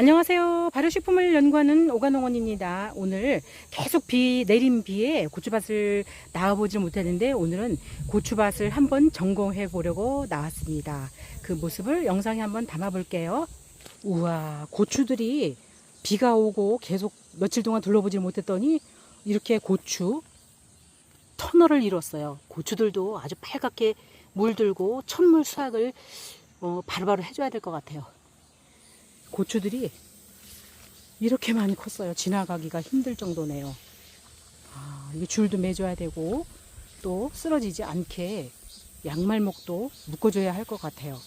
안녕하세요. 발효식품을 연구하는 오간홍원입니다. 오늘 계속 비, 내린 비에 고추밭을 나와보지 못했는데 오늘은 고추밭을 한번 점검해 보려고 나왔습니다. 그 모습을 영상에 한번 담아볼게요. 우와, 고추들이 비가 오고 계속 며칠 동안 둘러보지 못했더니 이렇게 고추 터널을 이뤘어요. 고추들도 아주 빨갛게 물들고 천물 수확을 어, 바로바로 해줘야 될 것 같아요. 고추들이 이렇게 많이 컸어요. 지나가기가 힘들 정도네요. 아, 이게 줄도 매줘야 되고 또 쓰러지지 않게 양말목도 묶어줘야 할 것 같아요.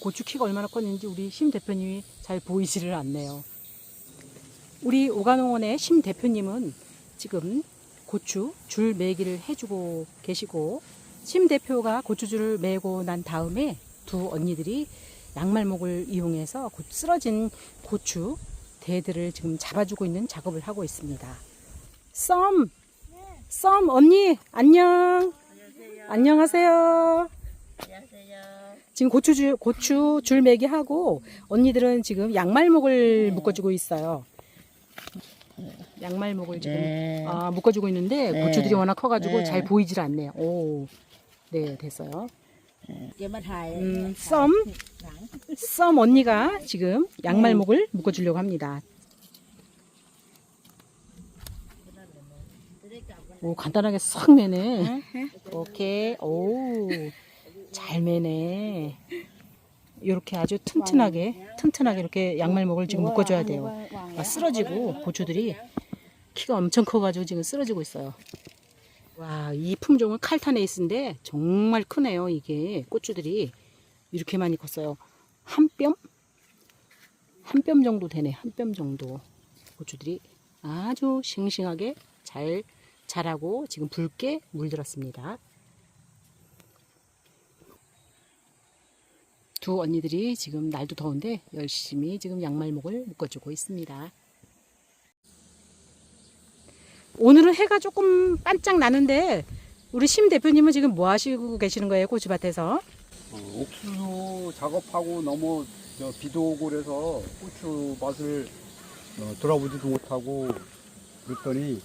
고추 키가 얼마나 컸는지 우리 심 대표님이 잘 보이지를 않네요. 우리 오간홍원의 심 대표님은 지금 고추 줄 매기를 해주고 계시고 심 대표가 고추줄을 매고 난 다음에 두 언니들이 양말목을 이용해서 고- 쓰러진 고추 대들을 지금 잡아주고 있는 작업을 하고 있습니다. 썸, 썸 언니 안녕. 안녕하세요. 안녕하세요. 지금 고추 줄 고추 줄 매기 하고 언니들은 지금 양말목을 묶어주고 있어요. 양말목을 지금 네. 아, 묶어주고 있는데 네. 고추들이 워낙 커가지고 네. 잘 보이질 않네요. 오, 네 됐어요. 음, 썸, 썸 언니가 지금 양말목을 묶어주려고 합니다. 오 간단하게 싹 매네. 오케이, 오, 잘 매네. 이렇게 아주 튼튼하게, 튼튼하게 이렇게 양말목을 지금 묶어줘야 돼요. 아, 쓰러지고 고추들이 키가 엄청 커가지고 지금 쓰러지고 있어요. 와, 이 품종은 칼타네이스인데 정말 크네요. 이게 고추들이 이렇게 많이 컸어요. 한 뼘? 한 뼘 정도 되네. 한 뼘 정도 고추들이 아주 싱싱하게 잘 자라고 지금 붉게 물들었습니다. 두 언니들이 지금 날도 더운데 열심히 지금 양말목을 묶어주고 있습니다. 오늘은 해가 조금 반짝 나는데 우리 심 대표님은 지금 뭐 하시고 계시는 거예요 고추밭에서? 어, 옥수수 작업하고 너무 저 비도 오고 그래서 고추 맛을 어, 돌아보지도 못하고 그랬더니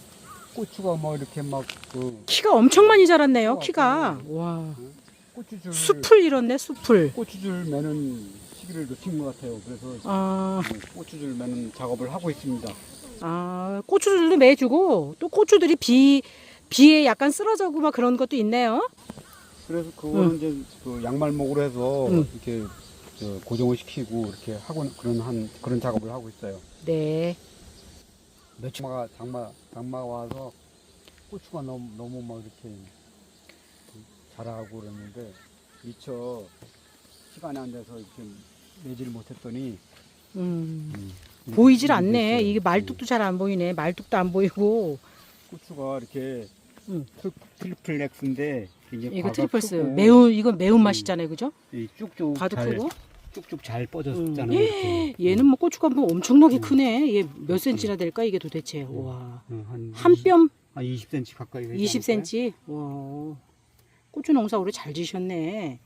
고추가 뭐 이렇게 막 그 키가 엄청 많이 자랐네요 키가 와 고추줄 숲을 잃었네 숲을 고추줄 매는 시기를 놓친 것 같아요. 그래서 아, 어, 고추줄 매는 작업을 하고 있습니다. 아 고추들도 매주고 또 고추들이 비 비에 약간 쓰러져고 막 그런 것도 있네요. 그래서 그거는 이제 그 양말목으로 해서 응. 이렇게 저 고정을 시키고 이렇게 하고 그런 한 그런 작업을 하고 있어요. 네. 며칠 장마가 장마 장마가 와서 고추가 너무 너무 막 이렇게 자라고 그랬는데 미처 시간이 안 돼서 이렇게 매지를 못했더니 음, 음, 보이질 이렇게 않네. 이게 말뚝도 잘 안 보이네 말뚝도 안 보이고 음, 고추가 이렇게 음. 트- 트리플 렉스인데 이게 이거 트리플스 매운 이건 매운 맛이잖아요 그죠? 이 쭉쭉 과도 잘 크고 쭉쭉 잘 음. 뻗었잖아요. 이렇게. 얘는 뭐 고추가 뭐 엄청나게 음. 크네. 얘 몇 센치나 될까 이게 도대체. 와. 어, 한, 한 20, 뼘 아, 20cm 가까이 되지 20cm. 와. 고추 농사 오래 잘 지셨네.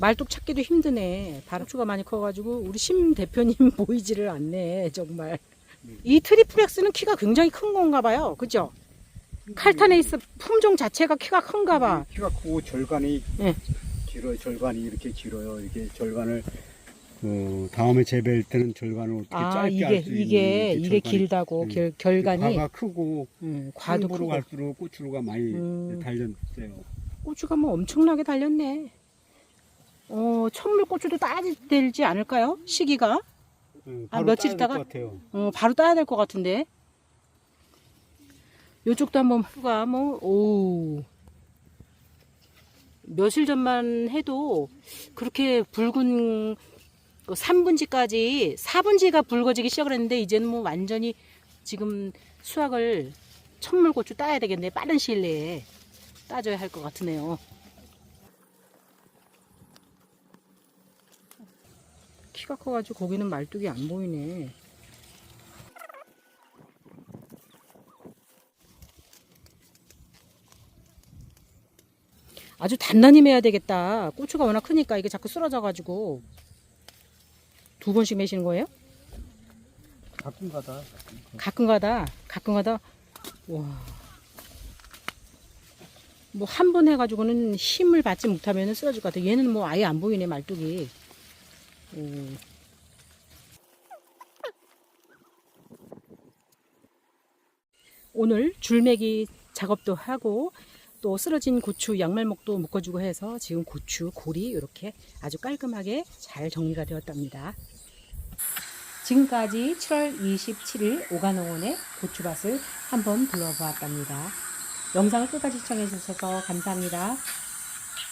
말뚝 찾기도 힘드네. 바람추가 많이 커가지고 우리 심 대표님 보이지를 않네. 정말. 이 트리플렉스는 키가 굉장히 큰 건가 봐요. 그죠? 칼타네이스 품종 자체가 키가 큰가 봐. 않을까요? 키가 크고 절간이 네. 길어요. 절간이 이렇게 길어요. 이게 절간을 어, 다음에 재배할 때는 절간을 어떻게 아, 짧게 이게, 할수 있는 이게, 이게 절간이- 길다고, 음. 결, 결간이. 과가 크고 음, 과도 과도 크고. 갈수록 고추가 많이 음. 달렸어요. 고추가 뭐 엄청나게 달렸네. 어, 천물 고추도 따야 되지 않을까요? 시기가? 음, 아, 며칠 있다가? 어, 바로 따야 될 것 같은데. 요쪽도 한번 후가 뭐, 오. 며칠 전만 해도 그렇게 붉은 그 3분지까지 4분지가 붉어지기 시작을 했는데 이제는 뭐 완전히 지금 수확을 천물고추 따야 되겠네. 빠른 시일 내에 따줘야 할 것 같으네요. 키가 커가지고 거기는 말뚝이 안 보이네. 아주 단단히 매야 되겠다. 고추가 워낙 크니까 이게 자꾸 쓰러져가지고. 두 번씩 매시는 거예요? 가끔 가다. 가끔 가다, 가끔 가다, 와. 뭐 한 번 해가지고는 힘을 받지 못하면 쓰러질 것 같아. 얘는 뭐 아예 안 보이네, 말뚝이. 오. 오늘 줄매기 작업도 하고 또 쓰러진 고추 양말목도 묶어주고 해서 지금 고추 골이 이렇게 아주 깔끔하게 잘 정리가 되었답니다. 지금까지 7월 27일 오가농원의 고추밭을 한번 둘러보았답니다. 영상을 끝까지 시청해 주셔서 감사합니다.